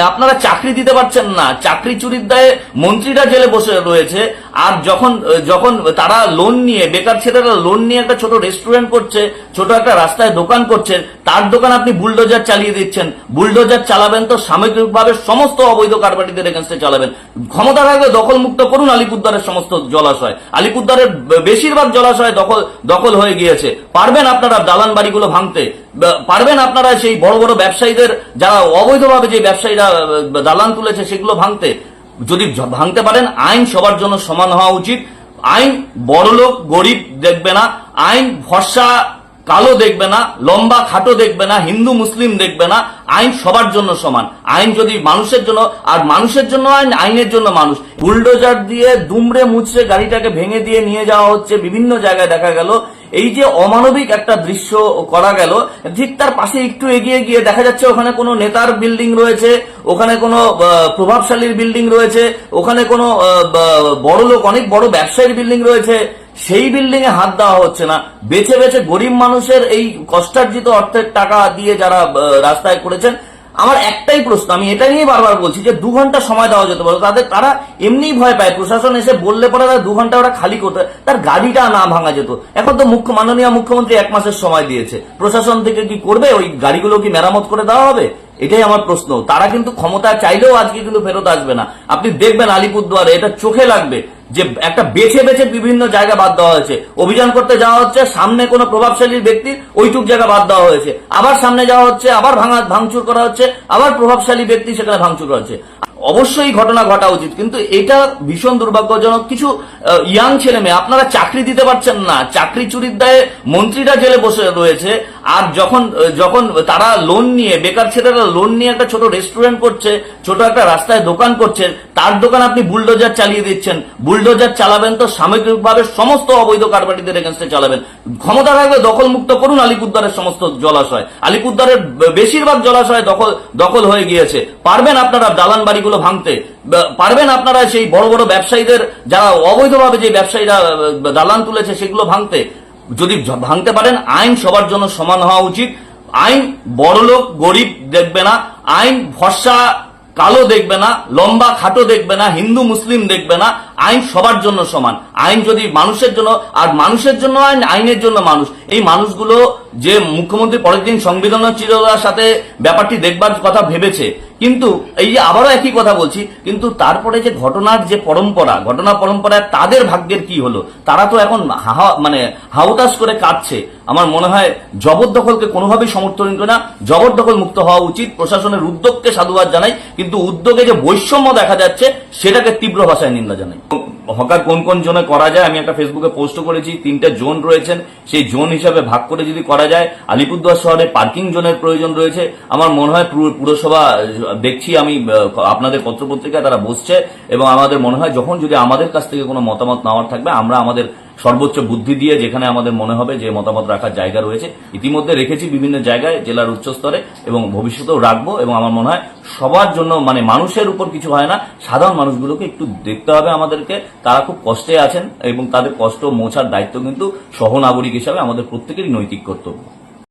আপনারা চাকরি দিতে পারছেন না। চাকরি চুরির দায়ে মন্ত্রীরা জেলে বসে রয়েছে। আর যখন যখন তারা লোন নিয়ে, বেকার ছেলেরা লোন নিয়ে একটা ছোট রেস্টুরেন্ট করছে, ছোট একটা রাস্তায় দোকান করছে, তার দোকান আপনি বুলডোজার চালিয়ে দিচ্ছেন। বুলডোজার চালাবেন তো সামগ্রিকভাবে সমস্ত অবৈধ কারবারিদের এগেনস্টে চালাবেন। ক্ষমতা থাকলে দখল মুক্ত করুন আলিপুরদ্বারের সমস্ত জলাশয়। আলিপুরদ্বারের বেশিরভাগ জলাশয় দখল দখল হয়ে গিয়েছে। পারবেন আপনারা দালান বাড়িগুলো ভাঙতে। পারবেন আপনারা সেই বড় বড় ব্যবসায়ীদের, যারা অবৈধভাবে যে ব্যবসায়ীরা দালান তুলেছে সেগুলো ভাঙতে। যদি ভাঙতে পারেন, আইন সবার জন্য সমান হওয়া উচিত। আইন বড়লোক, গরিব দেখবে না। আইন ভরসা কালো দেখবে না। লম্বা, খাটো দেখবে না। হিন্দু, মুসলিম দেখবে না। আইন সবার জন্য সমান। আইন যদি মানুষের জন্য, আর মানুষের জন্য আইন, আইনের জন্য মানুষ। বুলডোজার দিয়ে দুমড়ে মুচড়ে গাড়িটাকে ভেঙে দিয়ে নিয়ে যাওয়া হচ্ছে। বিভিন্ন জায়গায় দেখা গেল এই যে অমানবিক একটা দৃশ্য করা গেল, ঠিক তার পাশে একটু এগিয়ে গিয়ে দেখা যাচ্ছে ওখানে কোনো নেতার বিল্ডিং রয়েছে, ওখানে কোনো প্রভাবশালীর বিল্ডিং রয়েছে, ওখানে কোনো বড় লোক অনেক বড় ব্যবসায়ীর বিল্ডিং রয়েছে, সেই বিল্ডিং এ হাত দেওয়া হচ্ছে না। বেছে বেছে গরিব মানুষের এই কষ্টার্জিত অর্থের টাকা দিয়ে যারা রাস্তায় করেছেন আমার একটাই প্রশ্ন, আমি এটা নিয়ে বারবার বলছি যে দু ঘণ্টা সময় দেওয়া যেতে পারে। তাদের, তারা এমনিই ভয় পায়, প্রশাসন এসে বললে পরে তারা দু ঘণ্টা ওরা খালি করতে তার গাড়িটা না ভাঙা যেত। এখন তো মুখ্য, মাননীয় মুখ্যমন্ত্রী এক মাসের সময় দিয়েছে। প্রশাসন থেকে কি করবে? ওই গাড়িগুলো কি মেরামত করে দেওয়া হবে? এটাই আমার প্রশ্ন। তারা কিন্তু ক্ষমতা চাইলেও আজকে কিন্তু ফেরত আসবে না। আপনি দেখবেন আলিপুরদুয়ারে এটা চোখে লাগবে। যে একটা বেছে বেছে বিভিন্ন জায়গা বাদ দেওয়া হয়েছে। অভিযান করতে যাওয়া হচ্ছে, সামনে কোনো প্রভাবশালী ব্যক্তির ওইটুক জায়গা বাদ দেওয়া হয়েছে। আবার সামনে যাওয়া হচ্ছে, আবার ভাঙা, ভাঙচুর করা হচ্ছে, আবার প্রভাবশালী ব্যক্তি সেখানে ভাঙচুর করা হচ্ছে। অবশ্যই ঘটনা ঘটা উচিত, কিন্তু এটা ভীষণ দুর্ভাগ্যজনক। কিছু ইয়াং ছেলে মেয়ে আপনারা চাকরি দিতে পারছেন না। চাকরি চুরির দায়ে মন্ত্রীরা জেলে বসে রয়েছে। আর যখন যখন তারা লোন নিয়ে, বেকার ছেলেরা লোন নিয়ে একটা ছোট রেস্টুরেন্ট করছে, ছোট একটা রাস্তায় দোকান করছে, তার দোকান আপনি বুলডোজার চালিয়ে দিচ্ছেন। বুলডোজার চালাবেন তো সামগ্রিকভাবে সমস্ত অবৈধ কারবারিদের এগেনস্টে চালাবেন। ক্ষমতা থাকলে দখল মুক্ত করুন আলিপুরদ্বারের সমস্ত জলাশয়। আলিপুরদ্বারের বেশিরভাগ জলাশয় দখল দখল হয়ে গিয়েছে। পারবেন আপনারা দালান বাড়িগুলো ভাঙতে। পারবেন আপনারা সেই বড় বড় ব্যবসায়ীদের, যারা অবৈধভাবে যে ব্যবসায়ীরা দালান তুলেছে সেগুলো ভাঙতে। যদি ভাঙতে পারেন, আইন সবার জন্য সমান হওয়া উচিত। আইন বড়লোক, গরিব দেখবে না। আইন ভরসা কালো দেখবে না। লম্বা, খাটো দেখবে না। হিন্দু, মুসলিম দেখবে না। আইন সবার জন্য সমান। আইন যদি মানুষের জন্য, আর মানুষের জন্য আইন, আইনের জন্য মানুষ। এই মানুষগুলো যে মুখ্যমন্ত্রী পরের দিন সংবেদনশীলতার সাথে ব্যাপারটি দেখবার কথা ভেবেছে কিন্তু এই যে আবারও একই কথা বলছি, কিন্তু তারপরে যে ঘটনার যে পরম্পরা, ঘটনা পরম্পরায় তাদের ভাগ্যের কি হলো, তারা তো এখন মানে হাউতাস করে কাঁদছে। আমার মনে হয় জবরদখলকে কোনোভাবেই সমর্থন করে না। জবরদখল মুক্ত হওয়া উচিত, প্রশাসনের উদ্যোগকে সাধুবাদ জানাই, কিন্তু উদ্যোগে যে বৈষম্য দেখা যাচ্ছে, সেটাকে তীব্র ভাষায় নিন্দা জানাই। হকার কোন কোন জোনে করা যায়, আমি একটা ফেসবুকে পোস্ট করেছি, তিনটা জোন রয়েছেন, সেই জোন হিসাবে ভাগ করে যদি করা যায়, আলিপুরদুয়ার শহরে পার্কিং জোনের প্রয়োজন রয়েছে, আমার মনে হয় পুরসভা দেখছি আমি আপনাদের পত্রপত্রিকায় তারা বসছে, এবং আমাদের মনে হয় যখন যদি আমাদের কাছ থেকে কোনো মতামত নেওয়ার থাকবে, আমরা আমাদের সর্বোচ্চ বুদ্ধি দিয়ে যেখানে আমাদের মনে হবে যে মতামত রাখার জায়গা রয়েছে, ইতিমধ্যে রেখেছি বিভিন্ন জায়গায়, জেলার উচ্চস্তরে এবং ভবিষ্যতেও রাখব, এবং আমার মনে হয় সবার জন্য মানে মানুষের উপর কিছু হয় না, সাধারণ মানুষগুলোকে একটু দেখতে হবে আমাদেরকে, তারা খুব কষ্টে আছেন, এবং তাদের কষ্ট মোছার দায়িত্ব কিন্তু সহনাগরিক হিসাবে আমাদের প্রত্যেকেরই নৈতিক কর্তব্য।